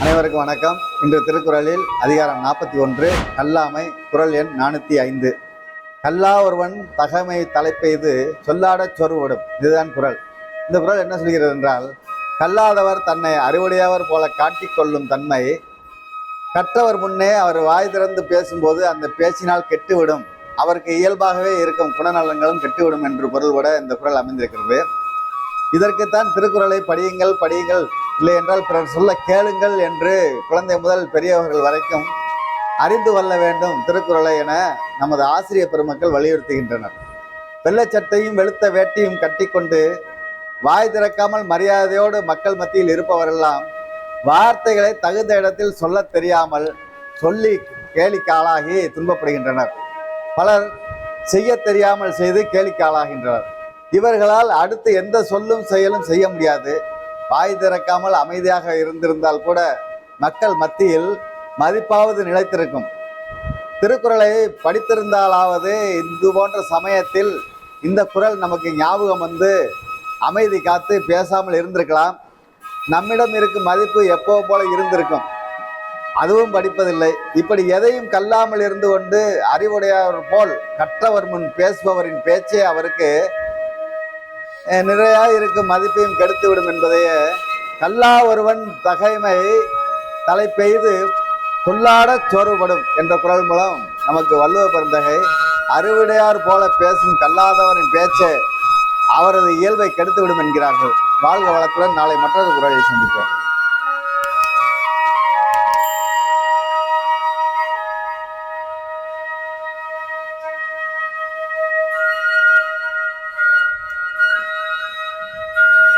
அனைவருக்கும் வணக்கம். இன்று திருக்குறளில் அதிகாரம் நாற்பத்தி ஒன்று கல்லாமை குரல் எண் நானூற்றி ஐந்து. கல்லா ஒருவன் தகமை தலைப்பெய்து சொல்லாடச் சொருவிடும். இதுதான் குரல் இந்த குறள் என்ன சொல்கிறது என்றால் கல்லாதவர் தன்னை அறிவுடையவர் போல காட்டிக்கொள்ளும் தன்மை கற்றவர் முன்னே அவர் வாய் திறந்து பேசும்போது அந்த பேச்சினால் கெட்டுவிடும். அவருக்கு இயல்பாகவே இருக்கும் குணநலங்களும் கெட்டுவிடும் என்று பொருள்பட இந்த குறள் அமைந்திருக்கிறது. இதற்குத்தான் திருக்குறளை படியுங்கள் படியுங்கள். இல்லை என்றால் பிறர் சொல்ல கேளுங்கள் என்று குழந்தை முதல் பெரியவர்கள் வரைக்கும் அறிந்து கொள்ள வேண்டும் திருக்குறளை என நமது ஆசிரியர் பெருமக்கள் வலியுறுத்துகின்றனர். வெள்ளச்சட்டையும் வெளுத்த வேட்டியும் கட்டிக்கொண்டு வாய் திறக்காமல் மரியாதையோடு மக்கள் மத்தியில் இருப்பவரெல்லாம் வார்த்தைகளை தகுந்த இடத்தில் சொல்லத் தெரியாமல் சொல்லி கேலிக்கு ஆளாகி துன்பப்படுகின்றனர். பலர் செய்ய தெரியாமல் செய்து கேலிக்கு ஆளாகின்றனர். இவர்களால் அடுத்து எந்த சொல்லும் செயலும் செய்ய முடியாது. வாய் திறக்காமல் அமைதியாக இருந்திருந்தால் கூட மக்கள் மத்தியில் மதிப்பாவது நிலைத்திருக்கும். திருக்குறளை படித்திருந்தாலாவது இது போன்ற சமயத்தில் இந்த குறள் நமக்கு ஞாபகம் வந்து அமைதி காத்து பேசாமல் இருந்திருக்கலாம். நம்மிடம் இருக்கும் மதிப்பு எப்போ போல இருந்திருக்கும்? அதுவும் படிப்பதில்லை. இப்படி எதையும் கல்லாமல் இருந்து கொண்டு அறிவுடையவர் போல் கற்றவர் முன் பேசுபவரின் பேச்சே அவருக்கு நிறைய இருக்கும் மதிப்பையும் கெடுத்துவிடும் என்பதையே கல்லா ஒருவன் தகைமை தலை பெய்து சொல்லாடச் சோர்வுபடும் என்ற குரல் மூலம் நமக்கு வள்ளுவ பெருந்தகை அறுவிடையார் போல பேசும் கல்லாதவரின் பேச்சு அவரது இயல்பை கெடுத்துவிடும் என்கிறார்கள். வாழ்க வளத்துடன் நாளை மற்றொரு குரலை சந்திப்போம்.